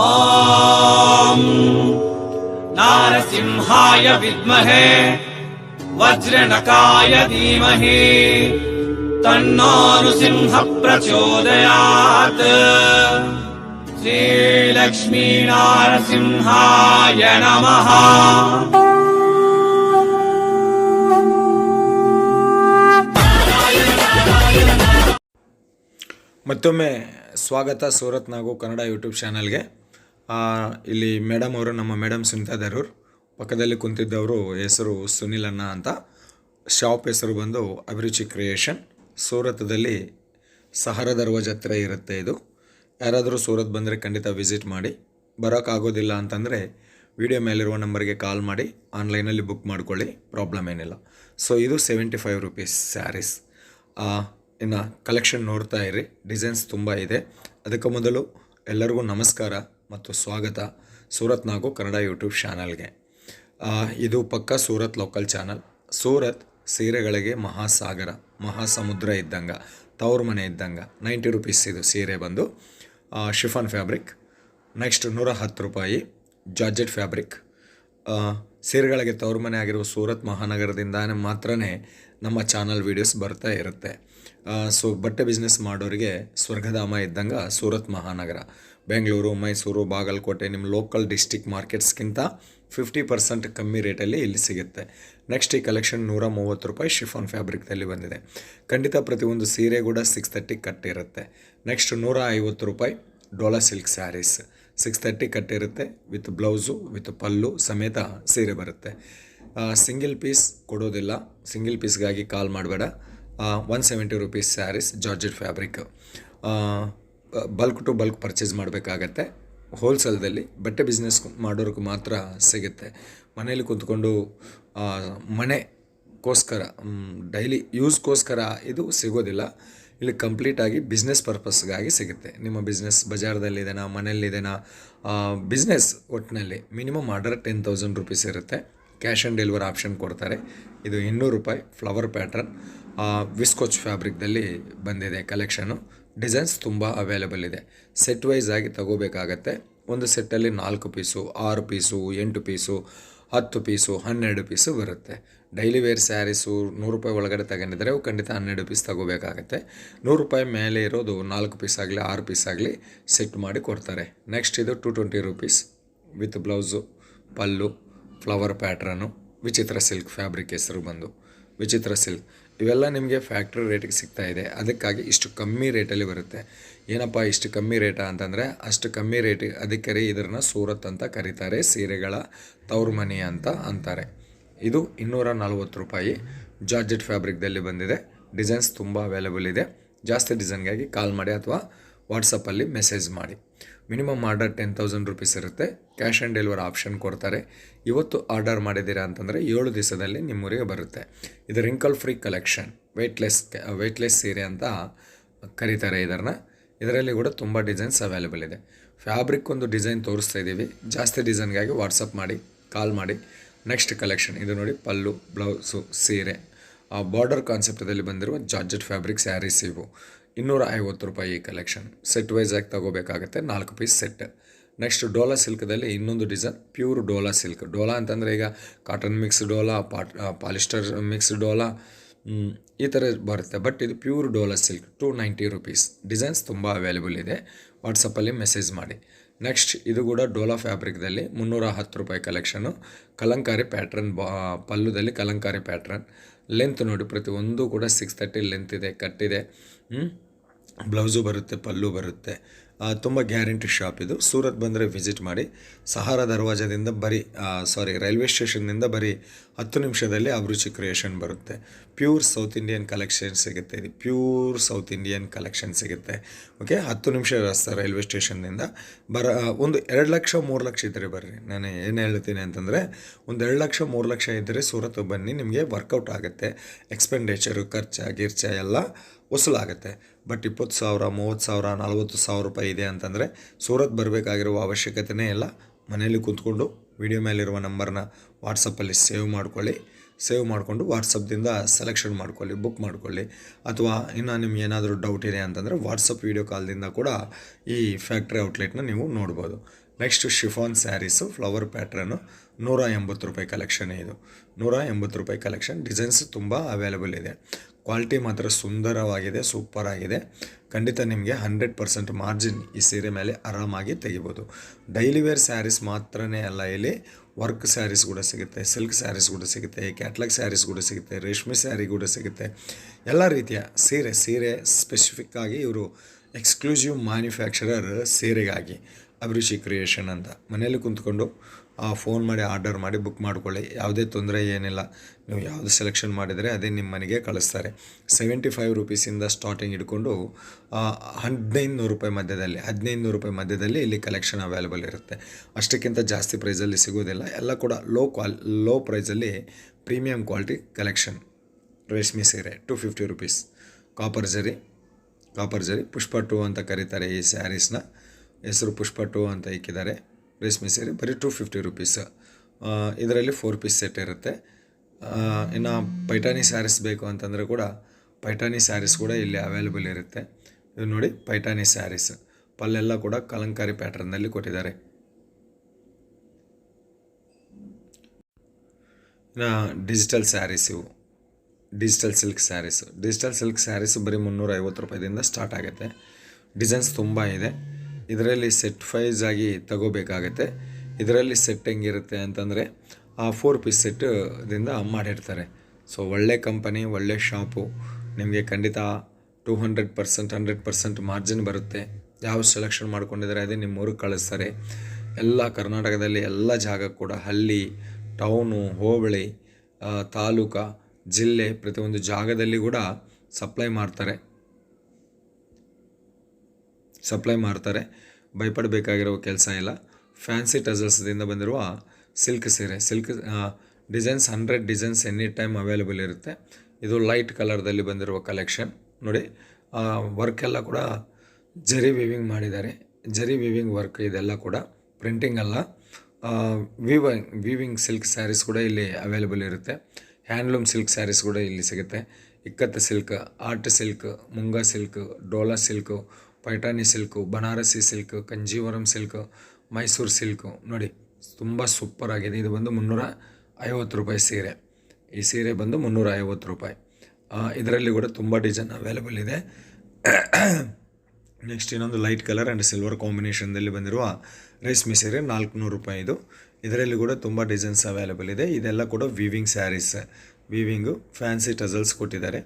ॐ नारसिंहाय विद्महे वज्रनकाय धीमहि तन्नो नृसिंह प्रचोदयात् श्रीलक्ष्मीनारसिंहाय नमः ಮತ್ತೊಮ್ಮೆ ಸ್ವಾಗತ ಸೂರತ್ ನಾಗು ಕನ್ನಡ ಯೂಟ್ಯೂಬ್ ಚಾನಲ್ಗೆ ಆ, ಇಲ್ಲಿ ಮೇಡಮ್ ಅವರು ನಮ್ಮ ಮೇಡಮ್ ಸುನಿತಾ ದರೂರ್ ಪಕ್ಕದಲ್ಲಿ ಕುಂತಿದ್ದವರು ಹೆಸರು ಸುನಿಲ್ ಅಣ್ಣ ಅಂತ. ಶಾಪ್ ಹೆಸರು ಬಂದು ಅಭಿರುಚಿ ಕ್ರಿಯೇಷನ್. ಸೂರತ್ದಲ್ಲಿ ಸಹರ ದರ್ವಾಜ್ ಹತ್ರ ಇರುತ್ತೆ ಇದು. ಯಾರಾದರೂ ಸೂರತ್ ಬಂದರೆ ಖಂಡಿತ ವಿಸಿಟ್ ಮಾಡಿ. ಬರೋಕ್ಕಾಗೋದಿಲ್ಲ ಅಂತಂದರೆ ವಿಡಿಯೋ ಮೇಲಿರುವ ನಂಬರ್ಗೆ ಕಾಲ್ ಮಾಡಿ. ಆನ್ಲೈನಲ್ಲಿ ಬುಕ್ ಮಾಡ್ಕೊಳ್ಳಿ, ಪ್ರಾಬ್ಲಮ್ ಏನಿಲ್ಲ. ಸೊ, ಇದು ಸೆವೆಂಟಿ ಫೈವ್ ರುಪೀಸ್ ಸ್ಯಾರೀಸ್. ಇನ್ನು ಕಲೆಕ್ಷನ್ ನೋಡ್ತಾ ಇರಿ. ಡಿಸೈನ್ಸ್ ತುಂಬ ಇದೆ. ಅದಕ್ಕೆ ಮೊದಲು ಎಲ್ಲರಿಗೂ ನಮಸ್ಕಾರ. ಮತ್ತು ಸ್ವಾಗತ ಸೂರತ್ ನಾಗು ಕನ್ನಡ ಯೂಟ್ಯೂಬ್ ಚಾನಲ್ಗೆ. ಇದು ಪಕ್ಕ ಸೂರತ್ ಲೋಕಲ್ ಚಾನಲ್. ಸೂರತ್ ಸೀರೆಗಳಿಗೆ ಮಹಾಸಾಗರ, ಮಹಾಸಮುದ್ರ ಇದ್ದಂಗೆ, ತವ್ರ ಮನೆ ಇದ್ದಂಗೆ. ನೈಂಟಿ ರುಪೀಸ್ ಇದು ಸೀರೆ ಬಂದು. Chiffon fabric. ನೆಕ್ಸ್ಟ್ ನೂರ ಹತ್ತು ರೂಪಾಯಿ ಜಾರ್ಜೆಟ್ ಫ್ಯಾಬ್ರಿಕ್. ಸೀರೆಗಳಿಗೆ ತವ್ರ ಮನೆ ಆಗಿರುವ ಸೂರತ್ ಮಹಾನಗರದಿಂದ ಮಾತ್ರ ನಮ್ಮ ಚಾನಲ್ ವೀಡಿಯೋಸ್ ಬರ್ತಾ ಇರುತ್ತೆ. ಸೊ ಬಟ್ಟೆ ಬಿಸ್ನೆಸ್ ಮಾಡೋರಿಗೆ ಸ್ವರ್ಗಧಾಮ ಇದ್ದಂಗೆ ಸೂರತ್ ಮಹಾನಗರ. ಬೆಂಗಳೂರು, ಮೈಸೂರು, ಬಾಗಲಕೋಟೆ ನಿಮ್ಮ ಲೋಕಲ್ ಡಿಸ್ಟಿಕ್ ಮಾರ್ಕೆಟ್ಸ್ಗಿಂತ ಫಿಫ್ಟಿ ಪರ್ಸೆಂಟ್ ಕಮ್ಮಿ ರೇಟಲ್ಲಿ ಇಲ್ಲಿ ಸಿಗುತ್ತೆ. ನೆಕ್ಸ್ಟ್ ಈ ಕಲೆಕ್ಷನ್ ನೂರ ಮೂವತ್ತು ರೂಪಾಯಿ ಶಿಫಾನ್ ಫ್ಯಾಬ್ರಿಕ್ದಲ್ಲಿ ಬಂದಿದೆ. ಖಂಡಿತ ಪ್ರತಿಯೊಂದು ಸೀರೆ ಕೂಡ ಸಿಕ್ಸ್ ತರ್ಟಿ ಕಟ್ಟಿರುತ್ತೆ. ನೆಕ್ಸ್ಟ್ ನೂರ ಐವತ್ತು ರೂಪಾಯಿ Dola silk saris six thirty ಕಟ್ಟಿರುತ್ತೆ with blouse with ಪಲ್ಲು ಸಮೇತ ಸೀರೆ ಬರುತ್ತೆ. ಸಿಂಗಲ್ ಪೀಸ್ ಕೊಡೋದಿಲ್ಲ. ಸಿಂಗಲ್ ಪೀಸ್ಗಾಗಿ ಕಾಲ್ ಮಾಡಬೇಡ. One seventy rupees saris georgette fabric bulk to bulk purchase ಮಾಡಬೇಕಾಗತ್ತೆ. ಹೋಲ್ಸೇಲ್ದಲ್ಲಿ ಬಟ್ಟೆ ಬಿಸ್ನೆಸ್ ಮಾಡೋರ್ಗೆ ಮಾತ್ರ ಸಿಗುತ್ತೆ. ಮನೇಲಿ ಕೂತ್ಕೊಂಡು ಮನೆಗೋಸ್ಕರ ಡೈಲಿ ಯೂಸ್ಗೋಸ್ಕರ ಇದು ಸಿಗೋದಿಲ್ಲ. ಇಲ್ಲಿ ಕಂಪ್ಲೀಟಾಗಿ ಬಿಸ್ನೆಸ್ ಪರ್ಪಸ್ಗಾಗಿ ಸಿಗುತ್ತೆ. ನಿಮ್ಮ ಬಿಸ್ನೆಸ್ ಬಜಾರ್ದಲ್ಲಿದೆನಾ, ಮನೆಯಲ್ಲಿದೆನಾ ಬಿಸ್ನೆಸ್ ಒಟ್ಟಿನಲ್ಲಿ minimum order ten thousand rupees ಇರುತ್ತೆ. ಕ್ಯಾಶ್ ಆನ್ ಡೆಲಿವರಿ ಆಪ್ಷನ್ ಕೊಡ್ತಾರೆ. ಇದು ಇನ್ನೂರು ರೂಪಾಯಿ ಫ್ಲವರ್ ಪ್ಯಾಟ್ರನ್ ವಿಸ್ಕೋಚ್ ಫ್ಯಾಬ್ರಿಕ್ದಲ್ಲಿ ಬಂದಿದೆ ಕಲೆಕ್ಷನು ಡಿಸೈನ್ಸ್ ತುಂಬ ಅವೈಲೇಬಲ್ ಇದೆ. ಸೆಟ್ ವೈಸ್ ಆಗಿ ತಗೋಬೇಕಾಗತ್ತೆ. ಒಂದು ಸೆಟ್ಟಲ್ಲಿ ನಾಲ್ಕು ಪೀಸು ಆರು ಪೀಸು ಎಂಟು ಪೀಸು ಹತ್ತು ಪೀಸು ಹನ್ನೆರಡು ಪೀಸು ಬರುತ್ತೆ. ಡೈಲಿ ವೇರ್ ಸ್ಯಾರೀಸು ನೂರು ರೂಪಾಯಿ ಒಳಗಡೆ ತಗೊಂಡಿದ್ರೆ ಖಂಡಿತ ಹನ್ನೆರಡು ಪೀಸ್ ತಗೋಬೇಕಾಗತ್ತೆ. ನೂರು ರೂಪಾಯಿ ಮೇಲೆ ಇರೋದು ನಾಲ್ಕು ಪೀಸ್ ಆಗಲಿ, ಆರು ಪೀಸ್ ಆಗಲಿ ಸೆಟ್ ಮಾಡಿ ಕೊಡ್ತಾರೆ. ನೆಕ್ಸ್ಟ್ ಇದು two twenty rupees with blouse pallu flower pattern ವಿಚಿತ್ರ ಸಿಲ್ಕ್ ಫ್ಯಾಬ್ರಿಕ್ ಹೆಸರು ಬಂದು. ವಿಚಿತ್ರ ಸಿಲ್ಕ್ ಇವೆಲ್ಲ ನಿಮಗೆ ಫ್ಯಾಕ್ಟ್ರಿ ರೇಟಿಗೆ ಸಿಗ್ತಾ ಇದೆ. ಅದಕ್ಕಾಗಿ ಇಷ್ಟು ಕಮ್ಮಿ ರೇಟಲ್ಲಿ ಬರುತ್ತೆ. ಏನಪ್ಪ ಇಷ್ಟು ಕಮ್ಮಿ ರೇಟ ಅಂತಂದರೆ ಅಷ್ಟು ಕಮ್ಮಿ ರೇಟಿಗೆ ಅದಕ್ಕೆ ಇದನ್ನು ಸೂರತ್ ಅಂತ ಕರೀತಾರೆ. ಸೀರೆಗಳ ತವ್ರ ಅಂತ ಅಂತಾರೆ. ಇದು ಇನ್ನೂರ ನಲ್ವತ್ತು ರೂಪಾಯಿ. ಜಾರ್ಜೆಟ್ ಫ್ಯಾಬ್ರಿಕ್ದಲ್ಲಿ ಬಂದಿದೆ. ಡಿಸೈನ್ಸ್ ತುಂಬ ಅವೈಲೇಬಲ್ ಇದೆ. ಜಾಸ್ತಿ ಡಿಸೈನ್ಗಾಗಿ ಕಾಲ್ ಮಾಡಿ ಅಥವಾ ವಾಟ್ಸಪ್ಪಲ್ಲಿ ಮೆಸೇಜ್ ಮಾಡಿ. Minimum order ten thousand rupees ಇರುತ್ತೆ. ಕ್ಯಾಶ್ ಆನ್ ಡೆಲಿವರಿ ಆಪ್ಷನ್ ಕೊಡ್ತಾರೆ. ಇವತ್ತು ಆರ್ಡರ್ ಮಾಡಿದ್ದೀರಾ ಅಂತಂದರೆ ಏಳು ದಿವಸದಲ್ಲಿ ನಿಮ್ಮೂರಿಗೆ ಬರುತ್ತೆ. ಇದು wrinkle free collection weightless weightless ಸೀರೆ ಅಂತ ಕರೀತಾರೆ ಇದನ್ನು. ಇದರಲ್ಲಿ ಕೂಡ ತುಂಬ ಡಿಸೈನ್ಸ್ ಅವೈಲೇಬಲ್ ಇದೆ. ಫ್ಯಾಬ್ರಿಕ್ ಒಂದು ಡಿಸೈನ್ ತೋರಿಸ್ತಾ ಇದ್ದೀವಿ. ಜಾಸ್ತಿ ಡಿಸೈನ್ಗಾಗಿ ವಾಟ್ಸಪ್ ಮಾಡಿ ಕಾಲ್ ಮಾಡಿ. ನೆಕ್ಸ್ಟ್ ಕಲೆಕ್ಷನ್ ಇದು ನೋಡಿ ಪಲ್ಲು ಬ್ಲೌಸು ಸೀರೆ. ಬಾರ್ಡರ್ ಕಾನ್ಸೆಪ್ಟದಲ್ಲಿ ಬಂದಿರುವ ಜಾರ್ಜೆಟ್ ಫ್ಯಾಬ್ರಿಕ್ ಸ್ಯಾರೀಸ್ ಇವು. ಇನ್ನೂರ ಐವತ್ತು ರೂಪಾಯಿ ಈ ಕಲೆಕ್ಷನ್ ಸೆಟ್ ವೈಸ್ ಆಗಿ ತಗೋಬೇಕಾಗುತ್ತೆ, ನಾಲ್ಕು ಪೀಸ್ ಸೆಟ್ ನೆಕ್ಸ್ಟ್ ಡೋಲಾ ಸಿಲ್ಕ್ದಲ್ಲಿ ಇನ್ನೊಂದು design pure Dola silk Dola ಅಂತಂದರೆ ಈಗ ಕಾಟನ್ ಮಿಕ್ಸ್ ಡೋಲಾ ಪಾಟ್ ಪಾಲಿಸ್ಟರ್ ಮಿಕ್ಸ್ ಡೋಲಾ ಈ ಥರ ಬರುತ್ತೆ. ಬಟ್ ಇದು pure Dola silk two ninety rupees designs ತುಂಬ ಅವೈಲೇಬಲ್ ಇದೆ. ವಾಟ್ಸಪ್ಪಲ್ಲಿ ಮೆಸೇಜ್ ಮಾಡಿ. ನೆಕ್ಸ್ಟ್ ಇದು ಕೂಡ ಡೋಲಾ ಫ್ಯಾಬ್ರಿಕ್ದಲ್ಲಿ ಮುನ್ನೂರ ಹತ್ತು ರೂಪಾಯಿ ಕಲೆಕ್ಷನು ಕಲಂಕಾರಿ ಪ್ಯಾಟ್ರನ್ ಬಾ, ಪಲ್ಲುದಲ್ಲಿ ಕಲಂಕಾರಿ ಪ್ಯಾಟ್ರನ್ ಲೆಂತ್ ನೋಡಿ ಪ್ರತಿಯೊಂದು ಕೂಡ ಸಿಕ್ಸ್ ತರ್ಟಿ ಲೆಂತ್ ಇದೆ ಕಟ್ಟಿದೆ ಬ್ಲೌಸು ಬರುತ್ತೆ, ಪಲ್ಲು ಬರುತ್ತೆ. ತುಂಬ ಗ್ಯಾರಂಟಿ ಶಾಪ್ ಇದು. ಸೂರತ್ ಬಂದರೆ ವಿಸಿಟ್ ಮಾಡಿ. ಸಹಾರ ದರ್ವಾಜದಿಂದ ಬರೀ ಸಾರಿ ರೈಲ್ವೆ ಸ್ಟೇಷನ್ನಿಂದ ಬರೀ ಹತ್ತು ನಿಮಿಷದಲ್ಲಿ ಅಭಿರುಚಿ ಕ್ರಿಯೇಷನ್ ಬರುತ್ತೆ. ಪ್ಯೂರ್ ಸೌತ್ ಇಂಡಿಯನ್ ಕಲೆಕ್ಷನ್ ಸಿಗುತ್ತೆ. ಇದು ಪ್ಯೂರ್ ಸೌತ್ ಇಂಡಿಯನ್ ಕಲೆಕ್ಷನ್ ಸಿಗುತ್ತೆ. ಓಕೆ ಹತ್ತು ನಿಮಿಷ ರಸ್ತೆ ರೈಲ್ವೆ ಸ್ಟೇಷನ್ನಿಂದ. ಬರ ಒಂದು ಎರಡು ಲಕ್ಷ, ಮೂರು ಲಕ್ಷ ಇದ್ದರೆ ಬರ್ರಿ. ನಾನು ಏನು ಹೇಳ್ತೀನಿ ಅಂತಂದರೆ, ಒಂದು ಎರಡು ಲಕ್ಷ, ಮೂರು ಲಕ್ಷ ಇದ್ದರೆ ಸೂರತ್ ಬನ್ನಿ, ನಿಮಗೆ ವರ್ಕೌಟ್ ಆಗುತ್ತೆ. ಎಕ್ಸ್ಪೆಂಡಿಚರು ಖರ್ಚ, ಗಿರ್ಚ ಎಲ್ಲ ವಸೂಲಾಗುತ್ತೆ. ಬಟ್ ಇಪ್ಪತ್ತು ಸಾವಿರ, ಮೂವತ್ತು ಸಾವಿರ, ನಲ್ವತ್ತು ಸಾವಿರ ರೂಪಾಯಿ ಇದೆ ಅಂತಂದರೆ ಸೂರತ್ ಬರಬೇಕಾಗಿರುವ ಅವಶ್ಯಕತೆಯೇ ಇಲ್ಲ. ಮನೆಯಲ್ಲಿ ಕೂತ್ಕೊಂಡು ವಿಡಿಯೋ ಮೇಲಿರುವ ನಂಬರ್ನ ವಾಟ್ಸಪ್ಪಲ್ಲಿ ಸೇವ್ ಮಾಡ್ಕೊಳ್ಳಿ. ಸೇವ್ ಮಾಡಿಕೊಂಡು ವಾಟ್ಸಪ್ದಿಂದ ಸೆಲೆಕ್ಷನ್ ಮಾಡ್ಕೊಳ್ಳಿ, ಬುಕ್ ಮಾಡ್ಕೊಳ್ಳಿ. ಅಥವಾ ಇನ್ನು ನಿಮ್ಗೆ ಏನಾದರೂ ಡೌಟ್ ಇದೆ ಅಂತಂದರೆ ವಾಟ್ಸಪ್ ವೀಡಿಯೋ ಕಾಲ್ದಿಂದ ಕೂಡ ಈ ಫ್ಯಾಕ್ಟ್ರಿ ಔಟ್ಲೆಟ್ನ ನೀವು ನೋಡ್ಬೋದು. Next chiffon saris, flower pattern ನೂರ ಎಂಬತ್ತು ರೂಪಾಯಿ ಕಲೆಕ್ಷನ್ ಇದು. ನೂರ ಎಂಬತ್ತು ರೂಪಾಯಿ ಕಲೆಕ್ಷನ್, ಡಿಸೈನ್ಸ್ ತುಂಬ ಅವೈಲೇಬಲ್ ಇದೆ. ಕ್ವಾಲಿಟಿ ಮಾತ್ರ ಸುಂದರವಾಗಿದೆ, ಸೂಪರ್ ಆಗಿದೆ. ಖಂಡಿತ ನಿಮಗೆ ಹಂಡ್ರೆಡ್ ಪರ್ಸೆಂಟ್ ಮಾರ್ಜಿನ್ ಈ ಸೀರೆ ಮೇಲೆ ಆರಾಮಾಗಿ ತೆಗಿಬೋದು. ಡೈಲಿ ವೇರ್ ಸ್ಯಾರೀಸ್ ಮಾತ್ರನೇ ಅಲ್ಲ, ಇಲ್ಲಿ ವರ್ಕ್ ಸ್ಯಾರೀಸ್ ಕೂಡ ಸಿಗುತ್ತೆ, ಸಿಲ್ಕ್ ಸ್ಯಾರೀಸ್ ಕೂಡ ಸಿಗುತ್ತೆ, ಕ್ಯಾಟ್ಲಾಗ್ ಸ್ಯಾರೀಸ್ ಕೂಡ ಸಿಗುತ್ತೆ, ರೇಷ್ಮೆ ಸ್ಯಾರಿ ಕೂಡ ಸಿಗುತ್ತೆ. ಎಲ್ಲ ರೀತಿಯ ಸೀರೆ ಸೀರೆ ಸ್ಪೆಸಿಫಿಕ್ಕಾಗಿ ಇವರು ಎಕ್ಸ್ಕ್ಲೂಸಿವ್ ಮ್ಯಾನುಫ್ಯಾಕ್ಚರರ್ ಸೀರೆಗಾಗಿ. ಅಭಿರುಚಿ ಕ್ರಿಯೇಷನ್ ಅಂತ. ಮನೆಯಲ್ಲಿ ಕುಂತ್ಕೊಂಡು ಫೋನ್ ಮಾಡಿ ಆರ್ಡರ್ ಮಾಡಿ ಬುಕ್ ಮಾಡ್ಕೊಳ್ಳಿ. ಯಾವುದೇ ತೊಂದರೆ ಏನಿಲ್ಲ. ನೀವು ಯಾವುದು ಸೆಲೆಕ್ಷನ್ ಮಾಡಿದರೆ ಅದೇ ನಿಮ್ಮ ಮನೆಗೆ ಕಳಿಸ್ತಾರೆ. ಸೆವೆಂಟಿ ಫೈವ್ ರುಪೀಸಿಂದ ಸ್ಟಾರ್ಟಿಂಗ್ ಹಿಡ್ಕೊಂಡು ಹದಿನೈದು ನೂರು ರೂಪಾಯಿ ಮಧ್ಯದಲ್ಲಿ ಹದಿನೈದು ನೂರು ರೂಪಾಯಿ ಮಧ್ಯದಲ್ಲಿ ಇಲ್ಲಿ ಕಲೆಕ್ಷನ್ ಅವೈಲೇಬಲ್ ಇರುತ್ತೆ. ಅಷ್ಟಕ್ಕಿಂತ ಜಾಸ್ತಿ ಪ್ರೈಸಲ್ಲಿ ಸಿಗೋದಿಲ್ಲ. ಎಲ್ಲ ಕೂಡ ಲೋ ಕ್ವಾಲ್ ಲೋ ಪ್ರೈಸಲ್ಲಿ ಪ್ರೀಮಿಯಂ ಕ್ವಾಲಿಟಿ ಕಲೆಕ್ಷನ್ ರೇಷ್ಮೆ ಸೀರೆ two fifty rupees copper zari copper zari Pushpa two ಅಂತ ಕರೀತಾರೆ ಈ ಸ್ಯಾರೀಸ್ನ ಹೆಸರು ಪುಷ್ಪ ಟು ಅಂತ ಇಕ್ಕಿದ್ದಾರೆ. ರೇಷ್ಮೆ ಸೀರೆ ಬರೀ ಟು ಫಿಫ್ಟಿ ರುಪೀಸ್ ಇದರಲ್ಲಿ ಫೋರ್ ಪೀಸ್ ಸೆಟ್ ಇರುತ್ತೆ. ಇನ್ನು ಪೈಟಾನಿ ಸ್ಯಾರೀಸ್ ಬೇಕು ಅಂತಂದರೆ ಕೂಡ ಪೈಟಾನಿ ಸ್ಯಾರೀಸ್ ಕೂಡ ಇಲ್ಲಿ ಅವೈಲೇಬಲ್ ಇರುತ್ತೆ. ಇದು ನೋಡಿ ಪೈಟಾನಿ ಸ್ಯಾರೀಸ್ ಪಲ್ಲೆಲ್ಲ ಕೂಡ ಕಲಂಕಾರಿ ಪ್ಯಾಟ್ರನ್ನಲ್ಲಿ ಕೊಟ್ಟಿದ್ದಾರೆ. ಇನ್ನು ಡಿಜಿಟಲ್ ಸ್ಯಾರೀಸ್ ಇವು. Digital silk saris digital silk saris ಬರೀ ಮುನ್ನೂರ ಐವತ್ತು ರೂಪಾಯಿದಿಂದ ಸ್ಟಾರ್ಟ್ ಆಗುತ್ತೆ. ಡಿಸೈನ್ಸ್ ತುಂಬ ಇದೆ. ಇದರಲ್ಲಿ ಸೆಟ್ ಫೈಸ್ ಆಗಿ ತಗೋಬೇಕಾಗತ್ತೆ. ಇದರಲ್ಲಿ ಸೆಟ್ ಹೆಂಗಿರುತ್ತೆ ಅಂತಂದರೆ ಆ ಫೋರ್ ಪೀಸ್ ಸೆಟ್ಟದಿಂದ ಮಾಡಿರ್ತಾರೆ. ಸೊ ಒಳ್ಳೆ ಕಂಪನಿ ಒಳ್ಳೆ ಶಾಪು ನಿಮಗೆ ಖಂಡಿತ two hundred percent hundred percent margin ಬರುತ್ತೆ. ಯಾವ ಸೆಲೆಕ್ಷನ್ ಮಾಡ್ಕೊಂಡಿದ್ದಾರೆ ಅದೇ ನಿಮ್ಮ ಊರಿಗೆ ಕಳಿಸ್ತಾರೆ. ಎಲ್ಲ ಕರ್ನಾಟಕದಲ್ಲಿ ಎಲ್ಲ ಜಾಗ ಕೂಡ ಹಳ್ಳಿ ಟೌನು ಹೋಬಳಿ ತಾಲೂಕು, ಜಿಲ್ಲೆ ಪ್ರತಿಯೊಂದು ಜಾಗದಲ್ಲಿ ಕೂಡ ಸಪ್ಲೈ ಮಾಡ್ತಾರೆ. ಸಪ್ಲೈ ಮಾಡ್ತಾರೆ. ಭಯಪಡಬೇಕಾಗಿರೋ ಕೆಲಸ ಇಲ್ಲ. ಫ್ಯಾನ್ಸಿ ಟಸಲ್ಸ್ದಿಂದ ಬಂದಿರುವ ಸಿಲ್ಕ್ ಸೀರೆ. Silk designs hundred designs any time available ಇರುತ್ತೆ. ಇದು ಲೈಟ್ ಕಲರ್ದಲ್ಲಿ ಬಂದಿರುವ ಕಲೆಕ್ಷನ್ ನೋಡಿ ವರ್ಕ್ ಎಲ್ಲ ಕೂಡ ಜರಿ ವಿವಿಂಗ್ ಮಾಡಿದ್ದಾರೆ. ಜರಿ ವಿವಿಂಗ್ ವರ್ಕ್ ಇದೆಲ್ಲ ಕೂಡ ಪ್ರಿಂಟಿಂಗ್ ಅಲ್ಲ. ವಿವಿಂಗ್ ವಿವಿಂಗ್ ಸಿಲ್ಕ್ ಸ್ಯಾರೀಸ್ ಕೂಡ ಇಲ್ಲಿ ಅವೈಲೇಬಲ್ ಇರುತ್ತೆ. ಹ್ಯಾಂಡ್ಲೂಮ್ ಸಿಲ್ಕ್ ಸ್ಯಾರೀಸ್ ಕೂಡ ಇಲ್ಲಿ ಸಿಗುತ್ತೆ. Ikkat silk art silk Munga silk Dola silk Paithani silk, Banarasi silk, Kanjeevaram silk, Mysore silk. ನೋಡಿ, ತುಂಬ ಸೂಪರ್ ಆಗಿದೆ. ಇದು ಬಂದು ಮುನ್ನೂರ ಐವತ್ತು ರೂಪಾಯಿ ಸೀರೆ. ಈ ಸೀರೆ ಬಂದು ಮುನ್ನೂರ ಐವತ್ತು ರೂಪಾಯಿ. ಇದರಲ್ಲಿ ಕೂಡ ತುಂಬ ಡಿಸೈನ್ ಅವೈಲೇಬಲ್ ಇದೆ. ನೆಕ್ಸ್ಟ್ ಇನ್ನೊಂದು ಲೈಟ್ ಕಲರ್ ಆ್ಯಂಡ್ ಸಿಲ್ವರ್ ಕಾಂಬಿನೇಷನ್ದಲ್ಲಿ ಬಂದಿರುವ ರೇಷ್ಮೆ ಸೀರೆ ನಾಲ್ಕುನೂರು ರೂಪಾಯಿ ಇದು. ಇದರಲ್ಲಿ ಕೂಡ ತುಂಬ ಡಿಸೈನ್ಸ್ ಅವೈಲೇಬಲ್ ಇದೆ. ಇದೆಲ್ಲ ಕೂಡ weaving sarees weaving fancy tassels ಕೊಟ್ಟಿದ್ದಾರೆ.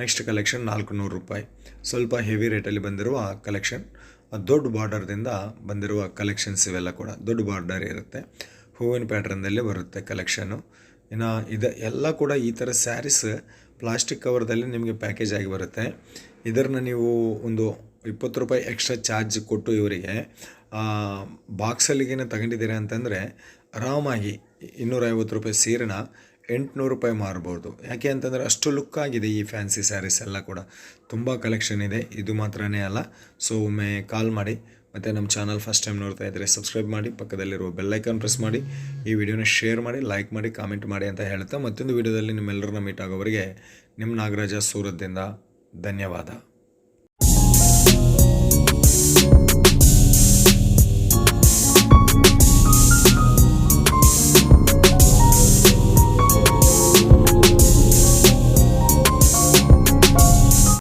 ನೆಕ್ಸ್ಟ್ ಕಲೆಕ್ಷನ್ ನಾಲ್ಕುನೂರು ರೂಪಾಯಿ. ಸ್ವಲ್ಪ ಹೆವಿ ರೇಟಲ್ಲಿ ಬಂದಿರುವ ಕಲೆಕ್ಷನ್ ದೊಡ್ಡ ಬಾರ್ಡರ್ದಿಂದ ಬಂದಿರುವ ಕಲೆಕ್ಷನ್ಸ್ ಇವೆಲ್ಲ ಕೂಡ ದೊಡ್ಡ ಬಾರ್ಡರ್ ಇರುತ್ತೆ. ಹೂವಿನ ಪ್ಯಾಟ್ರನ್ದಲ್ಲಿ ಬರುತ್ತೆ ಕಲೆಕ್ಷನು ಇನ್ನು ಇದು ಎಲ್ಲ ಕೂಡ ಈ ಥರ ಸ್ಯಾರೀಸ್ ಪ್ಲಾಸ್ಟಿಕ್ ಕವರ್ದಲ್ಲಿ ನಿಮಗೆ ಪ್ಯಾಕೇಜ್ ಆಗಿ ಬರುತ್ತೆ. ಇದನ್ನು ನೀವು ಒಂದು ಇಪ್ಪತ್ತು ರೂಪಾಯಿ ಎಕ್ಸ್ಟ್ರಾ ಚಾರ್ಜ್ ಕೊಟ್ಟು ಇವರಿಗೆ ಬಾಕ್ಸಲ್ಲಿಗೇನೆ ತಗೊಂಡಿದ್ದೀರಾ ಅಂತಂದರೆ ಆರಾಮಾಗಿ ಇನ್ನೂರೈವತ್ತು ರೂಪಾಯಿ ಸೀರೆನ ಎಂಟುನೂರು ರೂಪಾಯಿ ಮಾರ್ಬೋದು. ಯಾಕೆ ಅಂತಂದರೆ ಅಷ್ಟು ಲುಕ್ ಆಗಿದೆ ಈ ಫ್ಯಾನ್ಸಿ ಸ್ಯಾರೀಸ್ ಎಲ್ಲ ಕೂಡ. ತುಂಬ ಕಲೆಕ್ಷನ್ ಇದೆ. ಇದು ಮಾತ್ರನೇ ಅಲ್ಲ. ಸೊ ಒಮ್ಮೆ ಕಾಲ್ ಮಾಡಿ. ಮತ್ತು ನಮ್ಮ ಚಾನಲ್ ಫಸ್ಟ್ ಟೈಮ್ ನೋಡ್ತಾ ಇದ್ದರೆ ಸಬ್ಸ್ಕ್ರೈಬ್ ಮಾಡಿ. ಪಕ್ಕದಲ್ಲಿರುವ ಬೆಲ್ಲೈಕನ್ ಪ್ರೆಸ್ ಮಾಡಿ. ಈ ವಿಡಿಯೋನ ಶೇರ್ ಮಾಡಿ ಲೈಕ್ ಮಾಡಿ ಕಾಮೆಂಟ್ ಮಾಡಿ ಅಂತ ಹೇಳ್ತಾ ಮತ್ತೊಂದು ವಿಡಿಯೋದಲ್ಲಿ ನಿಮ್ಮೆಲ್ಲರನ್ನ ಮೀಟ್ ಆಗೋವರಿಗೆ ನಿಮ್ಮ ನಾಗರಾಜ ಸೂರತ್ದಿಂದ ಧನ್ಯವಾದ.